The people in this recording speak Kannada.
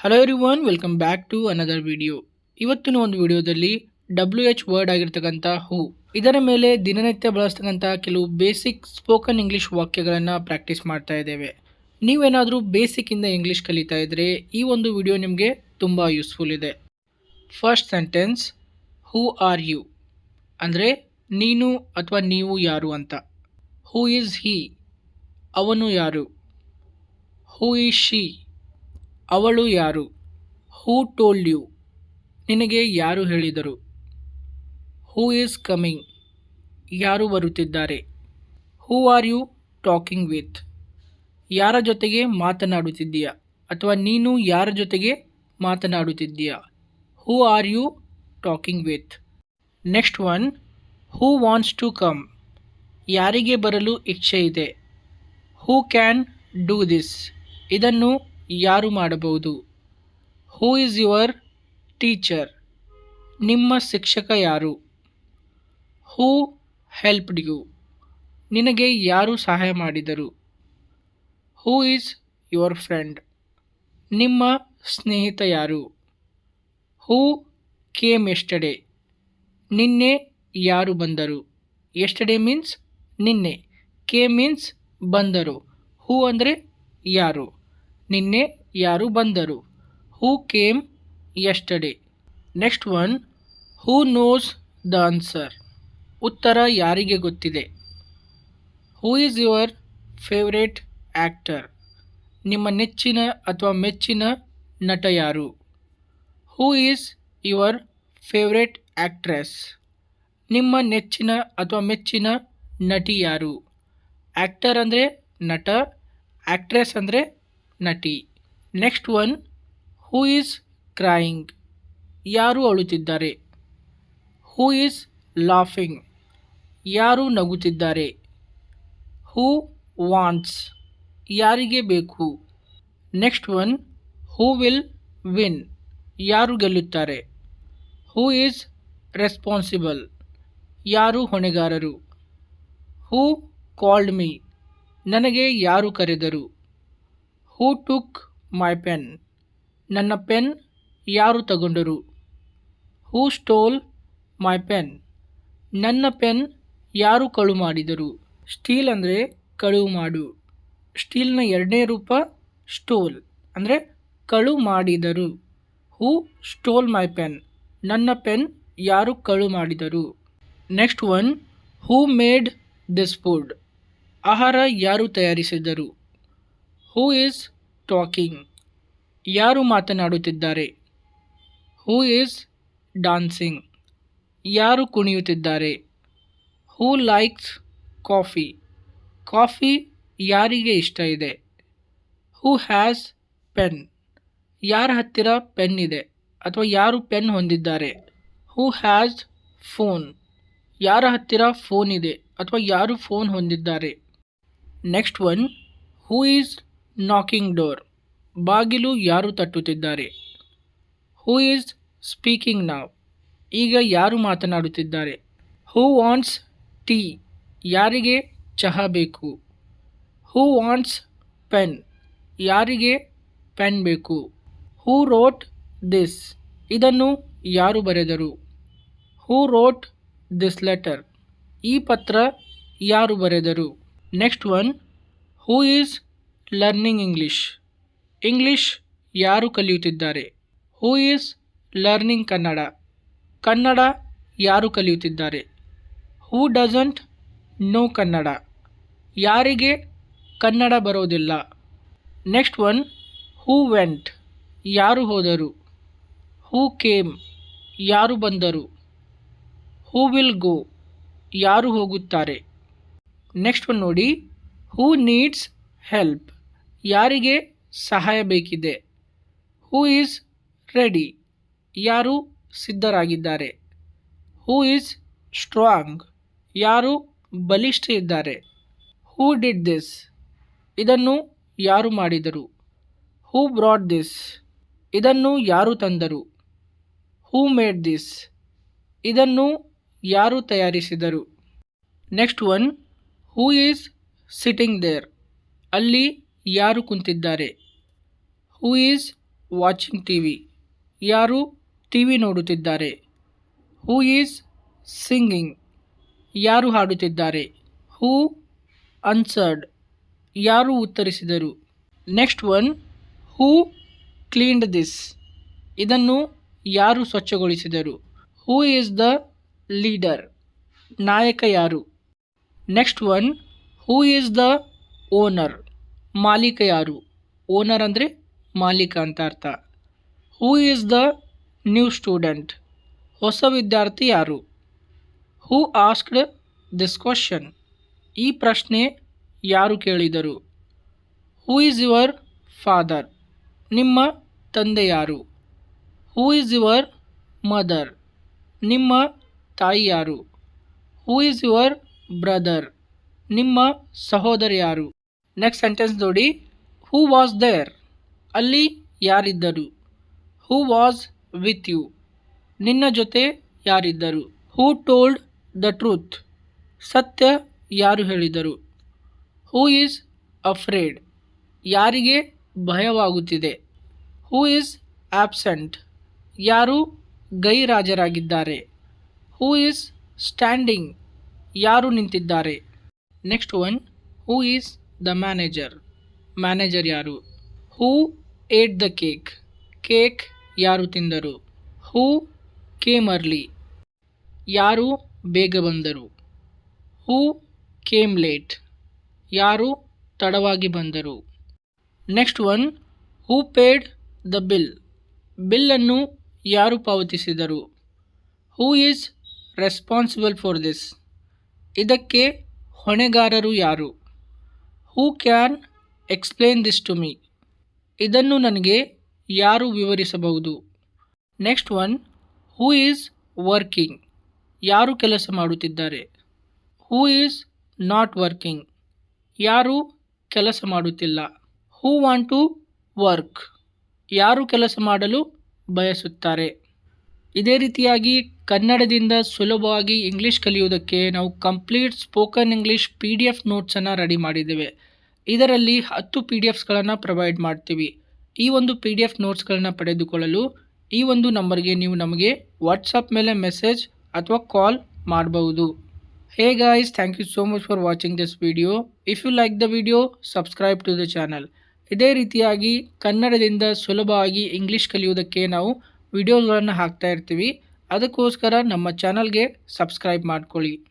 Hello everyone welcome back to another video ಇವತ್ತಿನ ಒಂದು ವಿಡಿಯೋದಲ್ಲಿ ಡಬ್ಲ್ಯೂ ಎಚ್ ವರ್ಡ್ ಆಗಿರ್ತಕ್ಕಂಥ ಹೂ ಇದರ ಮೇಲೆ ದಿನನಿತ್ಯ ಬಳಸ್ತಕ್ಕಂಥ ಕೆಲವು ಬೇಸಿಕ್ ಸ್ಪೋಕನ್ ಇಂಗ್ಲಿಷ್ ವಾಕ್ಯಗಳನ್ನು ಪ್ರಾಕ್ಟೀಸ್ ಮಾಡ್ತಾ ಇದ್ದೇವೆ. ನೀವೇನಾದರೂ ಬೇಸಿಕ್ಕಿಂದ ಇಂಗ್ಲೀಷ್ ಕಲಿತಾ ಇದ್ದರೆ ಈ ಒಂದು ವಿಡಿಯೋ ನಿಮಗೆ ತುಂಬ ಯೂಸ್ಫುಲ್ ಇದೆ. First sentence who are you ಅಂದರೆ ನೀನು ಅಥವಾ ನೀವು ಯಾರು ಅಂತ. ಹೂ ಈಸ್ ಹೀ ಅವನು ಯಾರು? ಹೂ ಈಸ್ ಶಿ ಅವಳು ಯಾರು? ಹೂ ಟೋಲ್ಡ್ ಯು ನಿನಗೆ ಯಾರು ಹೇಳಿದರು? ಹೂ ಈಸ್ ಕಮಿಂಗ್ ಯಾರು ಬರುತ್ತಿದ್ದಾರೆ? Who are you talking with ಯಾರ ಜೊತೆಗೆ ಮಾತನಾಡುತ್ತಿದ್ದೀಯಾ? ಅಥವಾ ನೀನು ಯಾರ ಜೊತೆಗೆ ಮಾತನಾಡುತ್ತಿದ್ದೀಯಾ? Who are you talking with next one who wants to come ಯಾರಿಗೆ ಬರಲು ಇಚ್ಛೆ ಇದೆ ಹೂ ಕ್ಯಾನ್ ಡೂ ದಿಸ್ ಇದನ್ನು ಯಾರು ಮಾಡಬಹುದು? ಹೂ ಈಸ್ ಯುವರ್ ಟೀಚರ್ ನಿಮ್ಮ ಶಿಕ್ಷಕ ಯಾರು? ಹೂ ಹೆಲ್ಪ್ಡ್ ಯು ನಿನಗೆ ಯಾರು ಸಹಾಯ ಮಾಡಿದರು? ಹೂ ಈಸ್ ಯುವರ್ ಫ್ರೆಂಡ್ ನಿಮ್ಮ ಸ್ನೇಹಿತ ಯಾರು? ಹೂ ಕೇಮ್ ಎಸ್ಟಡೆ ನಿನ್ನೆ ಯಾರು ಬಂದರು? ಎಸ್ಟಡೆ ಮೀನ್ಸ್ ನಿನ್ನೆ. ಕೆ ಮೀನ್ಸ್ ಬಂದರು. ಹೂ ಅಂದರೆ ಯಾರು? ನಿನ್ನೆ ಯಾರು ಬಂದರು? Who came yesterday next one who knows the answer ಉತ್ತರ ಯಾರಿಗೆ ಗೊತ್ತಿದೆ? Who is your favourite actor ನಿಮ್ಮ ನೆಚ್ಚಿನ ಅಥವಾ ಮೆಚ್ಚಿನ ನಟ ಯಾರು? Who is your favourite actress ನಿಮ್ಮ ನೆಚ್ಚಿನ ಅಥವಾ ಮೆಚ್ಚಿನ ನಟಿ ಯಾರು? ಆ್ಯಕ್ಟರ್ ಅಂದರೆ ನಟ ಆ್ಯಕ್ಟ್ರೆಸ್ ಅಂದರೆ ನಟಿ. Next one who is crying ಯಾರು ಅಳುತ್ತಿದ್ದಾರೆ? ಹೂ ಈಸ್ ಲಾಫಿಂಗ್ ಯಾರು ನಗುತ್ತಿದ್ದಾರೆ? ಹೂ ವಾಂಟ್ಸ್ ಯಾರಿಗೆ ಬೇಕು? Next one who will win ಯಾರು ಗೆಲ್ಲುತ್ತಾರೆ? ಹೂ ಈಸ್ ರೆಸ್ಪಾನ್ಸಿಬಲ್ ಯಾರು ಹೊಣೆಗಾರರು? ಹೂ ಕಾಲ್ಡ್ ಮೀ ನನಗೆ ಯಾರು ಕರೆದರು? ಹೂ ಟುಕ್ ಮೈ ಪೆನ್ ನನ್ನ ಪೆನ್ ಯಾರು ತಗೊಂಡರು? ಹೂ ಸ್ಟೋಲ್ ಮೈ ಪೆನ್ ನನ್ನ ಪೆನ್ ಯಾರು ಕಳು ಮಾಡಿದರು? ಸ್ಟೀಲ್ ಅಂದರೆ ಕಳುವು ಮಾಡು. ಸ್ಟೀಲ್ನ ಎರಡನೇ ರೂಪ ಸ್ಟೋಲ್ ಅಂದರೆ ಕಳು ಮಾಡಿದರು. ಹೂ ಸ್ಟೋಲ್ ಮೈ ಪೆನ್ ನನ್ನ ಪೆನ್ ಯಾರು ಕಳು ಮಾಡಿದರು? Next one who made this food ಆಹಾರ ಯಾರು ತಯಾರಿಸಿದರು? ಹೂ ಈಸ್ ಟಾಕಿಂಗ್ ಯಾರು ಮಾತನಾಡುತ್ತಿದ್ದಾರೆ? ಹೂ ಈಸ್ ಡಾನ್ಸಿಂಗ್ ಯಾರು ಕುಣಿಯುತ್ತಿದ್ದಾರೆ? ಹೂ ಲೈಕ್ಸ್ ಕಾಫಿ ಕಾಫಿ ಯಾರಿಗೆ ಇಷ್ಟ ಇದೆ? ಹೂ ಹ್ಯಾಸ್ ಪೆನ್ ಯಾರ ಹತ್ತಿರ ಪೆನ್ ಇದೆ? ಅಥವಾ ಯಾರು ಪೆನ್ ಹೊಂದಿದ್ದಾರೆ? ಹೂ ಹ್ಯಾಸ್ ಫೋನ್ ಯಾರ ಹತ್ತಿರ ಫೋನ್ ಇದೆ? ಅಥವಾ ಯಾರು ಫೋನ್ ಹೊಂದಿದ್ದಾರೆ? Next one who is knocking door ಬಾಗಿಲು ಯಾರು ತಟ್ಟುತ್ತಿದ್ದಾರೆ? ಹೂ ಈಸ್ ಸ್ಪೀಕಿಂಗ್ ನಾವ್ ಈಗ ಯಾರು ಮಾತನಾಡುತ್ತಿದ್ದಾರೆ? ಹೂ ವಾಂಟ್ಸ್ ಟೀ ಯಾರಿಗೆ ಚಹಾ ಬೇಕು? ಹೂ ವಾಂಟ್ಸ್ ಪೆನ್ ಯಾರಿಗೆ ಪೆನ್ ಬೇಕು? ಹೂ ರೋಟ್ ದಿಸ್ ಇದನ್ನು ಯಾರು ಬರೆದರು? ಹೂ ರೋಟ್ ದಿಸ್ ಲೆಟರ್ ಈ ಪತ್ರ ಯಾರು ಬರೆದರು? Next one who is learning English English ಯಾರು ಕಲಿಯುತ್ತಿದ್ದಾರೆ? Who is learning Kannada Kannada ಯಾರು ಕಲಿಯುತ್ತಿದ್ದಾರೆ? ಹೂ ಡಸಂಟ್ ನೋ ಕನ್ನಡ ಯಾರಿಗೆ ಕನ್ನಡ ಬರೋದಿಲ್ಲ? ನೆಕ್ಸ್ಟ್ ಒನ್ ಹೂ ವೆಂಟ್ ಯಾರು ಹೋದರು? ಹೂ ಕೇಮ್ ಯಾರು ಬಂದರು? ಹೂ ವಿಲ್ ಗೋ ಯಾರು ಹೋಗುತ್ತಾರೆ? ನೆಕ್ಸ್ಟ್ ಒನ್ ನೋಡಿ ಹೂ ನೀಡ್ಸ್ ಹೆಲ್ಪ್ ಯಾರಿಗೆ ಸಹಾಯ ಬೇಕಿದೆ? ಹೂ ಈಸ್ ರೆಡಿ ಯಾರು ಸಿದ್ಧರಾಗಿದ್ದಾರೆ? ಹೂ ಈಸ್ ಸ್ಟ್ರಾಂಗ್ ಯಾರು ಬಲಿಷ್ಠ ಇದ್ದಾರೆ ಹೂ ಡಿಡ್ ದಿಸ್ ಇದನ್ನು ಯಾರು ಮಾಡಿದರು? ಹೂ ಬ್ರಾಡ್ ದಿಸ್ ಇದನ್ನು ಯಾರು ತಂದರು? ಹೂ ಮೇಡ್ ದಿಸ್ ಇದನ್ನು ಯಾರು ತಯಾರಿಸಿದರು? Next one who is sitting there ಅಲ್ಲಿ ಯಾರು ಕುಂತಿದ್ದಾರೆ? Who is watching T V ಯಾರು ಟಿ ವಿ ನೋಡುತ್ತಿದ್ದಾರೆ? ಹೂ ಈಸ್ ಸಿಂಗಿಂಗ್ ಯಾರು ಹಾಡುತ್ತಿದ್ದಾರೆ? ಹೂ ಅನ್ಸರ್ಡ್ ಯಾರು ಉತ್ತರಿಸಿದರು? Next one who cleaned this ಇದನ್ನು ಯಾರು ಸ್ವಚ್ಛಗೊಳಿಸಿದರು? ಹೂ ಈಸ್ ದ ಲೀಡರ್ ನಾಯಕ ಯಾರು? Next one who is the owner ಮಾಲೀಕ ಯಾರು ಓನರ್ ಅಂದರೆ ಮಾಲೀಕ ಅಂತ ಅರ್ಥ. Who is the new student ಹೊಸ ವಿದ್ಯಾರ್ಥಿ ಯಾರು? ಹೂ ಆಸ್ಕ್ಡ್ ದಿಸ್ ಕ್ವಶನ್ ಈ ಪ್ರಶ್ನೆ ಯಾರು ಕೇಳಿದರು? ಹೂ ಈಸ್ ಯುವರ್ ಫಾದರ್ ನಿಮ್ಮ ತಂದೆ ಯಾರು? ಹೂ ಈಸ್ ಯುವರ್ ಮದರ್ ನಿಮ್ಮ ತಾಯಿ ಯಾರು? ಹೂ ಈಸ್ ಯುವರ್ ಬ್ರದರ್ ನಿಮ್ಮ ಸಹೋದರ ಯಾರು? ನೆಕ್ಸ್ಟ್ ಸೆಂಟೆನ್ಸ್ ನೋಡಿ. ಹೂ ವಾಸ್ ದೇರ್ ಅಲ್ಲಿ ಯಾರಿದ್ದರು? ಹೂ ವಾಸ್ ವಿತ್ ಯು ನಿನ್ನ ಜೊತೆ ಯಾರಿದ್ದರು? ಹೂ ಟೋಲ್ಡ್ ದ ಟ್ರೂತ್ ಸತ್ಯ ಯಾರು ಹೇಳಿದರು? ಹೂ ಈಸ್ ಅಫ್ರೇಡ್ ಯಾರಿಗೆ ಭಯವಾಗುತ್ತಿದೆ? ಹೂ ಈಸ್ ಆಬ್ಸೆಂಟ್ ಯಾರು ಗೈರಾಜರಾಗಿದ್ದಾರೆ? ಹೂ ಈಸ್ ಸ್ಟ್ಯಾಂಡಿಂಗ್ ಯಾರು ನಿಂತಿದ್ದಾರೆ? Next one who is the manager manager ಯಾರು? Who ate the cake cake ಯಾರು ತಿಂದರು? ಹೂ ಕೇಮ್ ಅರ್ಲಿ ಯಾರು ಬೇಗ ಬಂದರು? ಹೂ ಕೇಮ್ ಲೇಟ್ ಯಾರು ತಡವಾಗಿ ಬಂದರು? Next one who paid the bill ಬಿಲ್ಲನ್ನು ಯಾರು ಪಾವತಿಸಿದರು? Who is responsible for this ಇದಕ್ಕೆ ಹೊಣೆಗಾರರು ಯಾರು? Who can explain this to me ಇದನ್ನು ನನಗೆ ಯಾರು ವಿವರಿಸಬಹುದು? Next one who is working ಯಾರು ಕೆಲಸ ಮಾಡುತ್ತಿದ್ದಾರೆ? ಹೂ ಈಸ್ ನಾಟ್ ವರ್ಕಿಂಗ್ ಯಾರು ಕೆಲಸ ಮಾಡುತ್ತಿಲ್ಲ? ಹೂ ವಾಂಟ್ ಟು ವರ್ಕ್ ಯಾರು ಕೆಲಸ ಮಾಡಲು ಬಯಸುತ್ತಾರೆ? ಇದೇ ರೀತಿಯಾಗಿ ಕನ್ನಡದಿಂದ ಸುಲಭವಾಗಿ ಇಂಗ್ಲೀಷ್ ಕಲಿಯುವುದಕ್ಕೆ ನಾವು complete spoken English P D F ನೋಟ್ಸನ್ನು ready ಮಾಡಿದ್ದೇವೆ. ಇದರಲ್ಲಿ ಹತ್ತು ಪಿ ಡಿ ಎಫ್ಸ್ಗಳನ್ನು ಪ್ರೊವೈಡ್ ಮಾಡ್ತೀವಿ. ಈ ಒಂದು ಪಿ ಡಿ ಎಫ್ ನೋಟ್ಸ್ಗಳನ್ನು ಪಡೆದುಕೊಳ್ಳಲು ಈ ಒಂದು ನಂಬರ್ಗೆ ನೀವು ನಮಗೆ ವಾಟ್ಸಪ್ ಮೇಲೆ ಮೆಸೇಜ್ ಅಥವಾ ಕಾಲ್ ಮಾಡಬಹುದು. Hey guys thank you so much for watching this video if you like the video subscribe to the channel ಇದೇ ರೀತಿಯಾಗಿ ಕನ್ನಡದಿಂದ ಸುಲಭವಾಗಿ ಇಂಗ್ಲೀಷ್ ಕಲಿಯುವುದಕ್ಕೆ ನಾವು ವಿಡಿಯೋಗಳನ್ನು ಹಾಕ್ತಾ ಇರ್ತೀವಿ. ಅದಕ್ಕೋಸ್ಕರ ನಮ್ಮ ಚಾನಲ್ಗೆ ಸಬ್ಸ್ಕ್ರೈಬ್ ಮಾಡ್ಕೊಳ್ಳಿ.